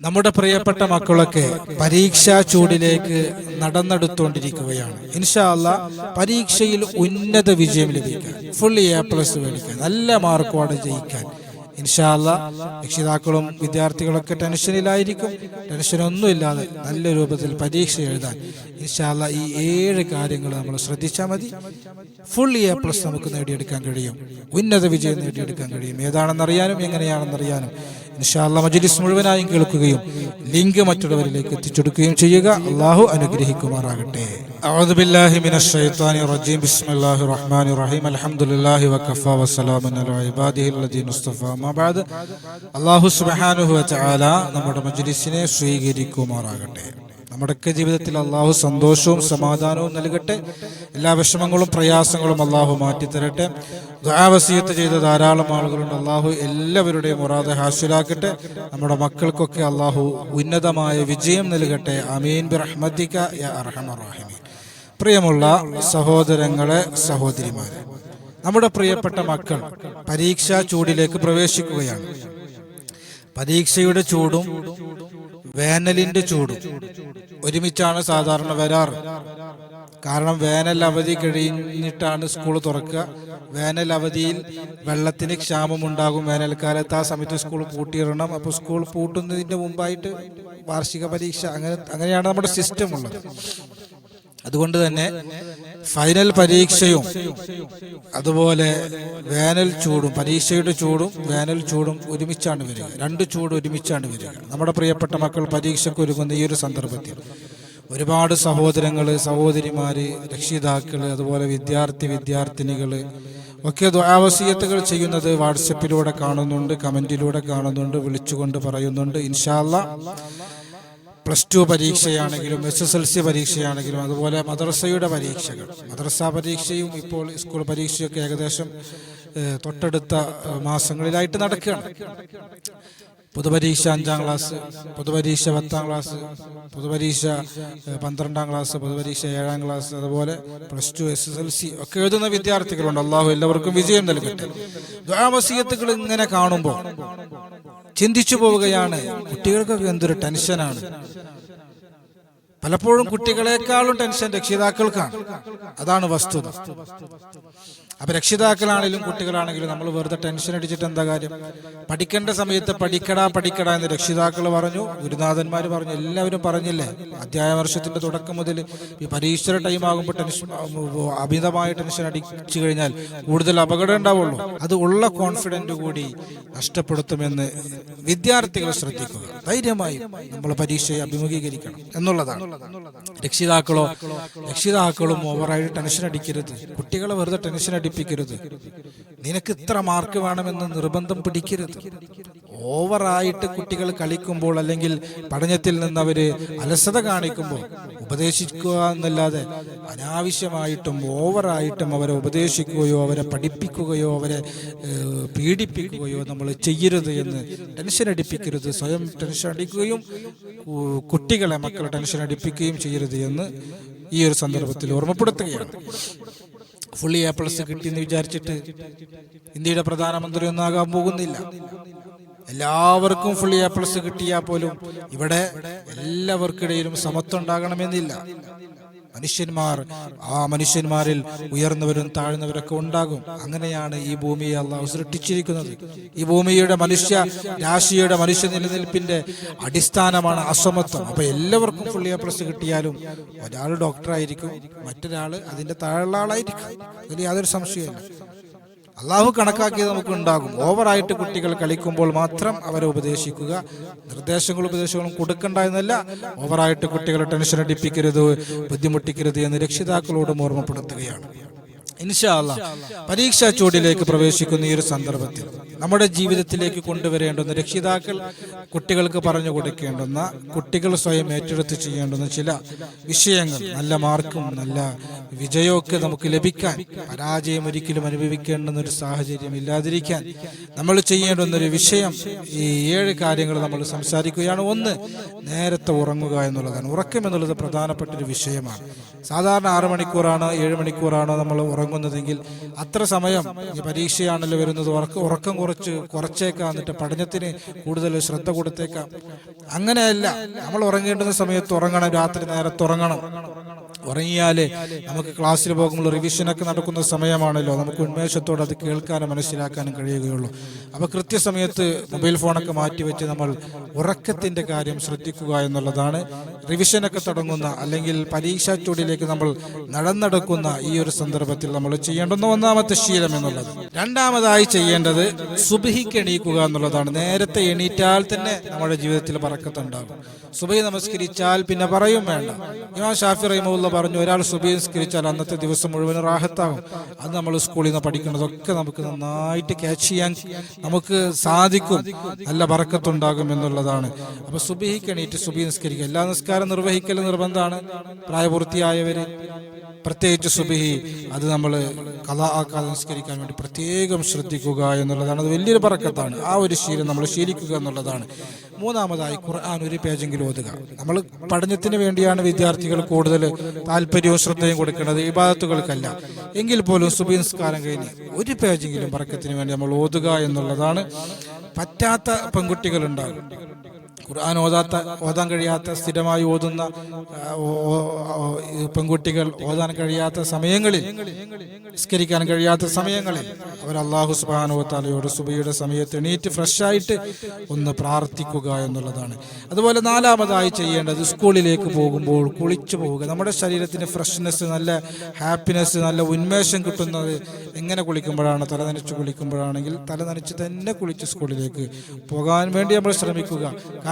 നമ്മുടെ പ്രിയപ്പെട്ട മക്കളൊക്കെ പരീക്ഷാ ചൂടിലേക്ക് നടന്നെടുത്തുകൊണ്ടിരിക്കുകയാണ് ഇൻഷാല്ല പരീക്ഷയിൽ ഉന്നത വിജയം ലഭിക്കാൻ ഫുൾ എ പ്ലസ് മേടിക്കാൻ നല്ല മാർക്കോടെ ജയിക്കാൻ. ഇൻഷാ അല്ല രക്ഷിതാക്കളും വിദ്യാർത്ഥികളൊക്കെ ടെൻഷനിലായിരിക്കും ടെൻഷനൊന്നും ഇല്ലാതെ നല്ല രൂപത്തിൽ പരീക്ഷ എഴുതാൻ ഇൻഷാ അല്ല ഈ ഏഴ് കാര്യങ്ങൾ നമ്മൾ ശ്രദ്ധിച്ചാൽ മതി ഫുൾ എ പ്ലസ് നമുക്ക് നേടിയെടുക്കാൻ കഴിയും ഉന്നത വിജയം നേടിയെടുക്കാൻ കഴിയും ഏതാണെന്നറിയാനും എങ്ങനെയാണെന്നറിയാനും ഇൻഷാല്ല മജ്ലിസ് മുഴുവനായും കേൾക്കുകയും ലിങ്ക് മറ്റുള്ളവരിലേക്ക് എത്തിച്ചെടുക്കുകയും ചെയ്യുക അള്ളാഹു അനുഗ്രഹിക്കുമാറാകട്ടെ أعوذ بالله من الشيطان الرجيم بسم الله الرحمن الرحيم الحمد لله وكفى وسلام على عباده الذين اصطفى അള്ളാഹു സുബാനു ചാല നമ്മുടെ മജ്ലിസിനെ സ്വീകരിക്കുമാറാകട്ടെ. നമ്മുടെയൊക്കെ ജീവിതത്തിൽ അള്ളാഹു സന്തോഷവും സമാധാനവും നൽകട്ടെ. എല്ലാ വിഷമങ്ങളും പ്രയാസങ്ങളും അള്ളാഹു മാറ്റിത്തരട്ടെ. ദുരാവസീയത്ത് ചെയ്ത ധാരാളം ആളുകളുണ്ട്. അള്ളാഹു എല്ലാവരുടെയും മുറാദ് ഹാസ്യലാക്കട്ടെ നമ്മുടെ മക്കൾക്കൊക്കെ അള്ളാഹു ഉന്നതമായ വിജയം നൽകട്ടെ. അമീൻ ബിറഹ്മദിക്ക യാ പ്രിയമുള്ള സഹോദരങ്ങളെ സഹോദരിമാരെ നമ്മുടെ പ്രിയപ്പെട്ട മക്കൾ പരീക്ഷാ ചൂടിലേക്ക് പ്രവേശിക്കുകയാണ്. പരീക്ഷയുടെ ചൂടും വേനലിന്റെ ചൂടും ഒരുമിച്ചാണ് സാധാരണ വരാറ്. കാരണം വേനൽ അവധി കഴിഞ്ഞിട്ടാണ് സ്കൂൾ തുറക്കുക. വേനൽ അവധിയിൽ വെള്ളത്തിന് ക്ഷാമമുണ്ടാകും. വേനൽക്കാലത്ത് ആ സമയത്ത് സ്കൂൾ പൂട്ടിയിടണം. അപ്പോൾ സ്കൂൾ പൂട്ടുന്നതിന്റെ മുമ്പായിട്ട് വാർഷിക പരീക്ഷ. അങ്ങനെ അങ്ങനെയാണ് നമ്മുടെ സിസ്റ്റം ഉള്ളത്. അതുകൊണ്ട് തന്നെ ഫൈനൽ പരീക്ഷയും അതുപോലെ വേനൽ ചൂടും പരീക്ഷയുടെ ചൂടും വേനൽ ചൂടും ഒരുമിച്ചാണ് വരിക. രണ്ട് ചൂട് ഒരുമിച്ചാണ് വരിക. നമ്മുടെ പ്രിയപ്പെട്ട മക്കൾ പരീക്ഷയ്ക്ക് ഒരുങ്ങുന്ന ഈ ഒരു സന്ദർഭത്തിൽ ഒരുപാട് സഹോദരങ്ങൾ സഹോദരിമാർ രക്ഷിതാക്കൾ അതുപോലെ വിദ്യാർത്ഥി വിദ്യാർത്ഥിനികൾ ഒക്കെ ദ്വാവസീയത്തുകൾ ചെയ്യുന്നത് വാട്സപ്പിലൂടെ കാണുന്നുണ്ട് കമന്റിലൂടെ കാണുന്നുണ്ട് വിളിച്ചുകൊണ്ട് പറയുന്നുണ്ട്. ഇൻഷാല്ല പ്ലസ് ടു പരീക്ഷയാണെങ്കിലും എസ് എസ് എൽ സി പരീക്ഷയാണെങ്കിലും അതുപോലെ മദ്രസയുടെ പരീക്ഷകൾ. മദ്രസ പരീക്ഷയും ഇപ്പോൾ സ്കൂൾ പരീക്ഷയൊക്കെ ഏകദേശം തൊട്ടടുത്ത മാസങ്ങളിലായിട്ട് നടക്കുകയാണ്. പൊതുപരീക്ഷ അഞ്ചാം ക്ലാസ് പൊതുപരീക്ഷ പത്താം ക്ലാസ് പൊതുപരീക്ഷ പന്ത്രണ്ടാം ക്ലാസ് പൊതുപരീക്ഷ ഏഴാം ക്ലാസ് അതുപോലെ plus two S S L C ഒക്കെ എഴുതുന്ന വിദ്യാർത്ഥികളുണ്ട്. അള്ളാഹു എല്ലാവർക്കും വിജയം നൽകട്ടെ. ദ്വാമസീയത്തുകൾ ഇങ്ങനെ കാണുമ്പോൾ ചിന്തിച്ചു പോവുകയാണ്. കുട്ടികൾക്കൊക്കെ എന്തൊരു ടെൻഷനാണ്. പലപ്പോഴും കുട്ടികളെക്കാളും ടെൻഷൻ രക്ഷിതാക്കൾക്കാണ്. അതാണ് വസ്തുത. അപ്പൊ രക്ഷിതാക്കളാണെങ്കിലും കുട്ടികളാണെങ്കിലും നമ്മൾ വെറുതെ ടെൻഷൻ അടിച്ചിട്ട് എന്താ കാര്യം? പഠിക്കേണ്ട സമയത്ത് പഠിക്കടാ പഠിക്കടാ എന്ന് രക്ഷിതാക്കൾ പറഞ്ഞു ഗുരുനാഥന്മാർ പറഞ്ഞു എല്ലാവരും പറഞ്ഞില്ലേ? അധ്യായ വർഷത്തിന്റെ തുടക്കം മുതൽ ഈ പരീക്ഷയുടെ ടൈം ആകുമ്പോൾ ടെൻഷൻ അമിതമായ ടെൻഷൻ അടിച്ചു കഴിഞ്ഞാൽ കൂടുതൽ അപകടം ഉണ്ടാവുള്ളൂ. അത് ഉള്ള കോൺഫിഡന്റ് കൂടി നഷ്ടപ്പെടുത്തുമെന്ന് വിദ്യാർത്ഥികൾ ശ്രദ്ധിക്കുക. ധൈര്യമായി നമ്മൾ പരീക്ഷയെ അഭിമുഖീകരിക്കണം എന്നുള്ളതാണ്. രക്ഷിതാക്കളോ രക്ഷിതാക്കളും ഓവറായിട്ട് ടെൻഷൻ അടിക്കരുത്. കുട്ടികളെ വെറുതെ ടെൻഷൻ അടിപ്പിക്കരുത്. നിനക്ക് ഇത്ര മാർക്ക് വേണമെന്ന് നിർബന്ധം പിടിക്കരുത്. ഓവറായിട്ട് കുട്ടികൾ കളിക്കുമ്പോൾ അല്ലെങ്കിൽ പഠനത്തിൽ നിന്ന് അവർ അലസത കാണിക്കുമ്പോൾ ഉപദേശിക്കുക എന്നല്ലാതെ അനാവശ്യമായിട്ടും ഓവറായിട്ടും അവരെ ഉപദേശിക്കുകയോ അവരെ പഠിപ്പിക്കുകയോ അവരെ പീഡിപ്പിക്കുകയോ നമ്മൾ ചെയ്യരുത് എന്ന് ടെൻഷൻ അടിപ്പിക്കരുത്. സ്വയം ടെൻഷൻ അടിക്കുകയും കുട്ടികളെ മക്കളെ ടെൻഷൻ അടിപ്പിക്കുകയും ചെയ്യരുത് എന്ന് ഈ ഒരു സന്ദർഭത്തിൽ ഓർമ്മപ്പെടുത്തുകയാണ്. ഫുള്ളി എ പ്ലസ് കിട്ടിയെന്ന് വിചാരിച്ചിട്ട് ഇന്ത്യയുടെ പ്രധാനമന്ത്രി ഒന്നാകാൻ പോകുന്നില്ല. എല്ലാവർക്കും ഫുള്ളി എ പ്ലസ് കിട്ടിയാൽ പോലും ഇവിടെ എല്ലാവർക്കിടയിലും സമത്വം ഉണ്ടാകണമെന്നില്ല മനുഷ്യന്മാർ ആ മനുഷ്യന്മാരിൽ ഉയർന്നവരും താഴ്ന്നവരൊക്കെ ഉണ്ടാകും. അങ്ങനെയാണ് ഈ ഭൂമിയെ അള്ളാഹു സൃഷ്ടിച്ചിരിക്കുന്നത്. ഈ ഭൂമിയുടെ മനുഷ്യ രാശിയുടെ മനുഷ്യ നിലനിൽപ്പിന്റെ അടിസ്ഥാനമാണ് അസമത്വം. അപ്പൊ എല്ലാവർക്കും ഫുള്ളി എ പ്ലസ് കിട്ടിയാലും ഒരാൾ ഡോക്ടറായിരിക്കും മറ്റൊരാൾ അതിന്റെ താഴെയുള്ള ആളായിരിക്കും. അതിൽ യാതൊരു സംശയമില്ല അള്ളാഹു കണക്കാക്കിയത് നമുക്ക് ഉണ്ടാകും ഓവറായിട്ട് കുട്ടികൾ കളിക്കുമ്പോൾ മാത്രം അവരെ ഉപദേശിക്കുക. നിർദ്ദേശങ്ങളും ഉപദേശങ്ങളും കൊടുക്കണ്ട എന്നല്ല ഓവറായിട്ട് കുട്ടികളെ ടെൻഷൻ അടിപ്പിക്കരുത് ബുദ്ധിമുട്ടിക്കരുത് എന്ന് രക്ഷിതാക്കളോടും ഓർമ്മപ്പെടുത്തുകയാണ്. ഇൻഷാല്ല പരീക്ഷാ ചൂടിലേക്ക് പ്രവേശിക്കുന്ന ഈ ഒരു സന്ദർഭത്തിൽ നമ്മുടെ ജീവിതത്തിലേക്ക് കൊണ്ടുവരേണ്ടുന്ന രക്ഷിതാക്കൾ കുട്ടികൾക്ക് പറഞ്ഞു കൊടുക്കേണ്ടുന്ന കുട്ടികൾ സ്വയം ഏറ്റെടുത്ത് ചെയ്യേണ്ടുന്ന ചില വിഷയങ്ങൾ നല്ല മാർക്കും നല്ല വിജയമൊക്കെ നമുക്ക് ലഭിക്കാൻ പരാജയം ഒരിക്കലും അനുഭവിക്കേണ്ടുന്ന ഒരു സാഹചര്യം ഇല്ലാതിരിക്കാൻ നമ്മൾ ചെയ്യേണ്ടുന്ന ഒരു വിഷയം ഈ ഏഴ് കാര്യങ്ങൾ നമ്മൾ സംസാരിക്കുകയാണ്. ഒന്ന് നേരത്തെ ഉറങ്ങുക എന്നുള്ളതാണ്. ഉറക്കം എന്നുള്ളത് പ്രധാനപ്പെട്ട ഒരു വിഷയമാണ്. സാധാരണ ആറ് മണിക്കൂറാണ് ഏഴ് മണിക്കൂറാണ് നമ്മൾ ഉറങ്ങുന്നതെങ്കിൽ അത്ര സമയം ഈ പരീക്ഷയാണല്ലോ വരുന്നത്. ഉറക്കം ഉറക്കം കുറച്ച് കുറച്ചേക്കാം എന്നിട്ട് പഠനത്തിന് കൂടുതൽ ശ്രദ്ധ കൊടുത്തേക്കാം. അങ്ങനെയല്ല നമ്മൾ ഉറങ്ങേണ്ടുന്ന സമയത്ത് ഉറങ്ങണം രാത്രി നേരത്തെ ഉറങ്ങണം. ഉറങ്ങിയാൽ നമുക്ക് ക്ലാസ്സിൽ പോകുമ്പോൾ റിവിഷനൊക്കെ നടക്കുന്ന സമയമാണല്ലോ. നമുക്ക് ഉന്മേഷത്തോടെ അത് കേൾക്കാനും മനസ്സിലാക്കാനും കഴിയുകയുള്ളൂ. അപ്പോൾ കൃത്യസമയത്ത് മൊബൈൽ ഫോണൊക്കെ മാറ്റിവെച്ച് നമ്മൾ ഉറക്കത്തിന്റെ കാര്യം ശ്രദ്ധിക്കുക എന്നുള്ളതാണ്. റിവിഷനൊക്കെ തുടങ്ങുന്ന അല്ലെങ്കിൽ പരീക്ഷാ ചൂടിലേക്ക് നമ്മൾ നടന്നെടുക്കുന്ന ഈ ഒരു സന്ദർഭത്തിൽ നമ്മൾ ചെയ്യേണ്ടുന്ന ഒന്നാമത്തെ ശീലം എന്നുള്ളത്. രണ്ടാമതായി ചെയ്യേണ്ടത് സുബഹിക്ക് എണീക്കുക എന്നുള്ളതാണ്. നേരത്തെ എണീറ്റാൽ തന്നെ നമ്മുടെ ജീവിതത്തിൽ പറക്കത്തുണ്ടാകും. സുബഹി നമസ്കരിച്ചാൽ പിന്നെ പറയും വേണ്ട. ഇമാം ഷാഫി റഹിമുള്ള പറഞ്ഞു ഒരാൾ സുബഹി നമസ്കരിച്ചാൽ അന്നത്തെ ദിവസം മുഴുവൻ റാഹത്താകും. അത് നമ്മൾ സ്കൂളിൽ നിന്ന് പഠിക്കുന്നതൊക്കെ നമുക്ക് നന്നായിട്ട് ക്യാച്ച് ചെയ്യാൻ നമുക്ക് സാധിക്കും. നല്ല പറക്കത്തുണ്ടാകും എന്നുള്ളതാണ്. അപ്പൊ സുബഹിക്ക് എണീറ്റ് സുബഹി നിസ്കരിക്കുക എല്ലാ നിസ്കാരം നിർവഹിക്കൽ നിർബന്ധമാണ്. പ്രായപൂർത്തിയായവര് പ്രത്യേകിച്ച് സുബിഹി അത് നമ്മൾ കലാ ആക്കാതെ നിസ്കരിക്കാൻ വേണ്ടി പ്രത്യേകം ശ്രദ്ധിക്കുക എന്നുള്ളതാണ്. അത് വലിയൊരു പറക്കത്താണ് ആ ഒരു ശീലം നമ്മൾ ശീലിക്കുക എന്നുള്ളതാണ്. മൂന്നാമതായി ഖുർആൻ ഒരു പേജെങ്കിലും ഓതുക. നമ്മൾ പഠനത്തിന് വേണ്ടിയാണ് വിദ്യാർത്ഥികൾ കൂടുതൽ താല്പര്യവും ശ്രദ്ധയും കൊടുക്കുന്നത് ഇബാദത്തുകൾക്കല്ല. എങ്കിൽ പോലും സുബിൻസ്കാരം കഴിഞ്ഞ് ഒരു പേജെങ്കിലും പറക്കത്തിന് വേണ്ടി നമ്മൾ ഓതുക എന്നുള്ളതാണ് പറ്റാത്ത പെൺകുട്ടികളുണ്ടാകും. ഖുർആൻ ഓതാത്ത ഓതാൻ കഴിയാത്ത സ്ഥിരമായി ഓതുന്ന പെൺകുട്ടികൾ ഓതാൻ കഴിയാത്ത സമയങ്ങളിൽ നിസ്കരിക്കാൻ കഴിയാത്ത സമയങ്ങളിൽ അവർ അള്ളാഹു സുബാനുവത്താലയോട് സുബയുടെ സമയത്ത് എണീറ്റ് ഫ്രഷായിട്ട് ഒന്ന് പ്രാർത്ഥിക്കുക എന്നുള്ളതാണ്. അതുപോലെ നാലാമതായി ചെയ്യേണ്ടത് സ്കൂളിലേക്ക് പോകുമ്പോൾ കുളിച്ചു പോവുക. നമ്മുടെ ശരീരത്തിന് ഫ്രഷ്നെസ് നല്ല ഹാപ്പിനെസ് നല്ല ഉന്മേഷം കിട്ടുന്നത് എങ്ങനെ കുളിക്കുമ്പോഴാണ്? തല നനച്ച് കുളിക്കുമ്പോഴാണെങ്കിൽ തല നനച്ച് തന്നെ കുളിച്ച് സ്കൂളിലേക്ക് പോകാൻ വേണ്ടി നമ്മൾ ശ്രമിക്കുക.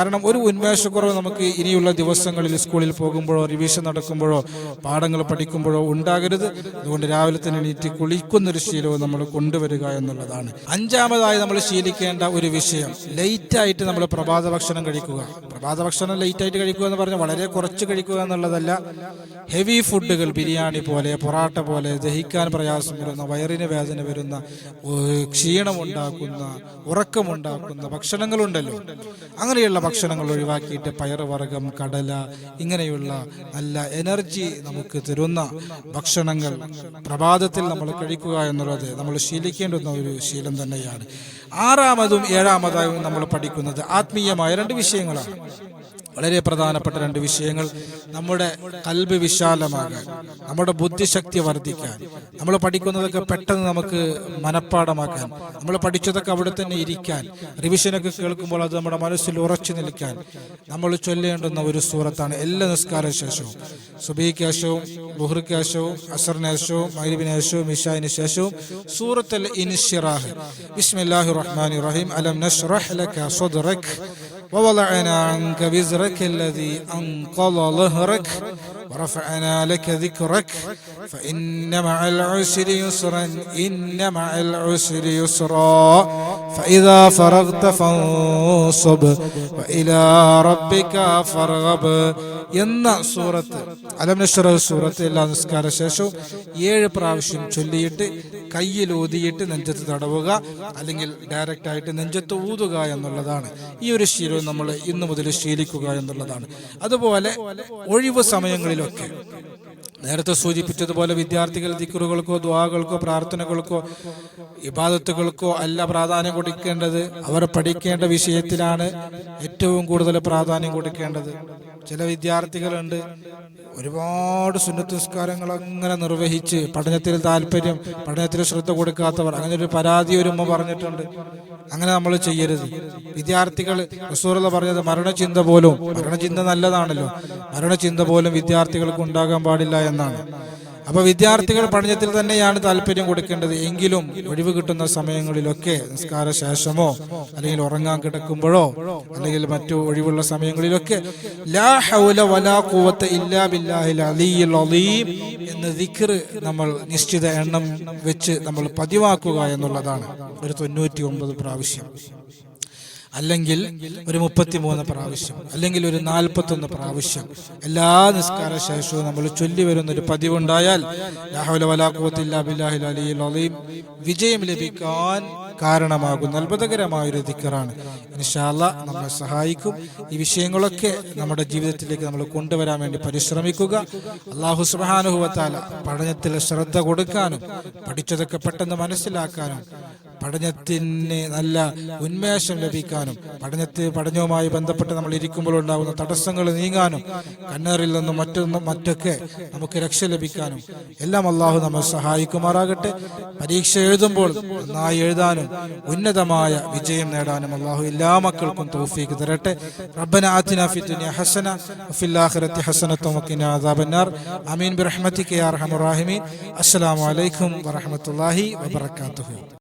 കാരണം ഒരു ഉന്മേഷക്കുറവ് നമുക്ക് ഇനിയുള്ള ദിവസങ്ങളിൽ സ്കൂളിൽ പോകുമ്പോഴോ റിവിഷൻ നടക്കുമ്പോഴോ പാഠങ്ങൾ പഠിക്കുമ്പോഴോ ഉണ്ടാകരുത്. അതുകൊണ്ട് രാവിലെ തന്നെ എണീറ്റ് കുളിക്കുന്നൊരു ശീലവും നമ്മൾ കൊണ്ടുവരിക എന്നുള്ളതാണ്. അഞ്ചാമതായി നമ്മൾ ശീലിക്കേണ്ട ഒരു വിഷയം ലൈറ്റായിട്ട് നമ്മൾ പ്രഭാത ഭക്ഷണം കഴിക്കുക. പ്രഭാത ഭക്ഷണം ലൈറ്റായിട്ട് കഴിക്കുക എന്ന് പറഞ്ഞാൽ വളരെ കുറച്ച് കഴിക്കുക എന്നുള്ളതല്ല. ഹെവി ഫുഡുകൾ ബിരിയാണി പോലെ പൊറാട്ട പോലെ ദഹിക്കാൻ പ്രയാസം വരുന്ന വയറിന് വേദന വരുന്ന ക്ഷീണമുണ്ടാക്കുന്ന ഉറക്കമുണ്ടാക്കുന്ന ഭക്ഷണങ്ങളുണ്ടല്ലോ. അങ്ങനെയുള്ള ഭക്ഷണങ്ങൾ ഒഴിവാക്കിയിട്ട് പയറുവർഗം കടല ഇങ്ങനെയുള്ള നല്ല എനർജി നമുക്ക് തരുന്ന ഭക്ഷണങ്ങൾ പ്രഭാതത്തിൽ നമ്മൾ കഴിക്കുക എന്നുള്ളത് നമ്മൾ ശീലിക്കേണ്ടുന്ന ഒരു ശീലം തന്നെയാണ്. ആറാമതും ഏഴാമതായും നമ്മൾ പഠിക്കുന്നത് ആത്മീയമായ രണ്ട് വിഷയങ്ങളാണ്. വളരെ പ്രധാനപ്പെട്ട രണ്ട് വിഷയങ്ങൾ നമ്മുടെ കൽബ് വിശാലമാകാൻ നമ്മുടെ ബുദ്ധിശക്തി വർദ്ധിക്കാൻ നമ്മൾ പഠിക്കുന്നതൊക്കെ പെട്ടെന്ന് നമുക്ക് മനഃപ്പാടമാക്കാൻ നമ്മൾ പഠിച്ചതൊക്കെ അവിടെ തന്നെ ഇരിക്കാൻ റിവിഷനൊക്കെ കേൾക്കുമ്പോൾ അത് നമ്മുടെ മനസ്സിൽ ഉറച്ചു നിൽക്കാൻ നമ്മൾ ചൊല്ലേണ്ടുന്ന ഒരു സൂറത്താണ്. എല്ലാ നിസ്കാര ശേഷവും സുബീക്കാശവും ബുഹൃക്കാശവും അസറിനേശവും ശേഷവും ഇഷായിന് ശേഷവും സൂറത്തുൽ ഇൻഷിറാഹ്. ബിസ്മില്ലാഹി റഹ്മാൻ റഹീം. അലം നഷ്റഹ് ലക സദ്റക്. ووضعنا عنك وزرك الذي أنقض ظهرك ورفعنا لك ذكرك فإن مع العسر يسرا إن مع العسر يسرا فإذا فرغت فانصب وإلى ربك فارغب എന്ന സൂറത്ത് അലംനശ്വര സൂറത്ത് എല്ലാ നിസ്കാര ശേഷവും ഏഴ് പ്രാവശ്യം ചൊല്ലിയിട്ട് കയ്യിൽ ഊതിയിട്ട് നെഞ്ചത്ത് തടവുക അല്ലെങ്കിൽ ഡയറക്റ്റ് ആയിട്ട് നെഞ്ചത്ത് ഊതുക എന്നുള്ളതാണ്. ഈ ഒരു ശീലം നമ്മൾ ഇന്നു മുതൽ ശീലിക്കുക എന്നുള്ളതാണ്. അതുപോലെ ഒഴിവ് സമയങ്ങളിലൊക്കെ നേരത്തെ സൂചിപ്പിച്ചതുപോലെ വിദ്യാർത്ഥികൾ ദിക്കുറുകൾക്കോ ദ്വാകൾക്കോ പ്രാർത്ഥനകൾക്കോ ഇബാദത്തുകൾക്കോ അല്ല പ്രാധാന്യം കൊടുക്കേണ്ടത്. അവർ പഠിക്കേണ്ട വിഷയത്തിലാണ് ഏറ്റവും കൂടുതൽ പ്രാധാന്യം കൊടുക്കേണ്ടത്. ചില വിദ്യാർത്ഥികളുണ്ട്. ഒരുപാട് സുന്നത്തുസ്കാരങ്ങൾ അങ്ങനെ നിർവഹിച്ച് പഠനത്തിൽ താല്പര്യം പഠനത്തിൽ ശ്രദ്ധ കൊടുക്കാത്തവർ അങ്ങനെ ഒരു പരാതി ഒരു ഉമ്മ പറഞ്ഞിട്ടുണ്ട്. അങ്ങനെ നമ്മൾ ചെയ്യരുത്. വിദ്യാർത്ഥികൾ റസൂറത പറഞ്ഞത് മരണചിന്ത പോലും മരണചിന്ത നല്ലതാണല്ലോ. മരണചിന്ത പോലും വിദ്യാർത്ഥികൾക്ക് ഉണ്ടാകാൻ പാടില്ല എന്നാണ്. അപ്പൊ വിദ്യാർത്ഥികൾ പഠനത്തിൽ തന്നെയാണ് താല്പര്യം കൊടുക്കേണ്ടത്. എങ്കിലും ഒഴിവ് കിട്ടുന്ന സമയങ്ങളിലൊക്കെ നിസ്കാര ശേഷമോ അല്ലെങ്കിൽ ഉറങ്ങാൻ കിടക്കുമ്പോഴോ അല്ലെങ്കിൽ മറ്റു ഒഴിവുള്ള സമയങ്ങളിലൊക്കെ ലാ ഹൗല വലാ ഇല്ലാ എന്ന ദിക്ർ നമ്മൾ നിശ്ചിത എണ്ണം വെച്ച് നമ്മൾ പതിവാക്കുക എന്നുള്ളതാണ്. ഒരു തൊണ്ണൂറ്റി ഒമ്പത് പ്രാവശ്യം. അല്ലെങ്കിൽ ഒരു മുപ്പത്തിമൂന്ന് പ്രാവശ്യം അല്ലെങ്കിൽ ഒരു നാൽപ്പത്തൊന്ന് പ്രാവശ്യം. എല്ലാ നിസ്കാര ശേഷവും നമ്മൾ ചൊല്ലി വരുന്ന ഒരു പതിവുണ്ടായാൽ വിജയം ലഭിക്കാൻ കാരണമാകുന്ന അത്ഭുതകരമായ ഒരു ദിക്കറാണ്. ഇൻഷാല്ല നമ്മളെ സഹായിക്കും. ഈ വിഷയങ്ങളൊക്കെ നമ്മുടെ ജീവിതത്തിലേക്ക് നമ്മൾ കൊണ്ടുവരാൻ വേണ്ടി പരിശ്രമിക്കുക. അള്ളാഹു സുബാനുഭവത്താല പഠനത്തിൽ ശ്രദ്ധ കൊടുക്കാനും പഠിച്ചതൊക്കെ പെട്ടെന്ന് മനസ്സിലാക്കാനും പഠനത്തിന് നല്ല ഉന്മേഷം ലഭിക്കാനും പഠനത്തിൽ പഠനവുമായി ബന്ധപ്പെട്ട് നമ്മൾ ഇരിക്കുമ്പോൾ ഉണ്ടാകുന്ന തടസ്സങ്ങൾ നീങ്ങാനും കണ്ണേറിൽ നിന്നും മറ്റൊന്നും മറ്റൊക്കെ നമുക്ക് രക്ഷ ലഭിക്കാനും എല്ലാം അള്ളാഹു നമ്മൾ സഹായിക്കുമാറാകട്ടെ. പരീക്ഷ എഴുതുമ്പോൾ നന്നായി എഴുതാനും ഉന്നതമായ വിജയം നേടാനും അള്ളാഹു എല്ലാ മക്കൾക്കും തോഫീക്ക് തരട്ടെ. റബ്ബന ആതിന ഫി ഹസന അദാബന്നാർ. ആമീൻ. ബിറഹ്മതിക അസ്സലാമു അലൈക്കും വറഹ്മത്തുള്ളാഹി വബറകാതുഹു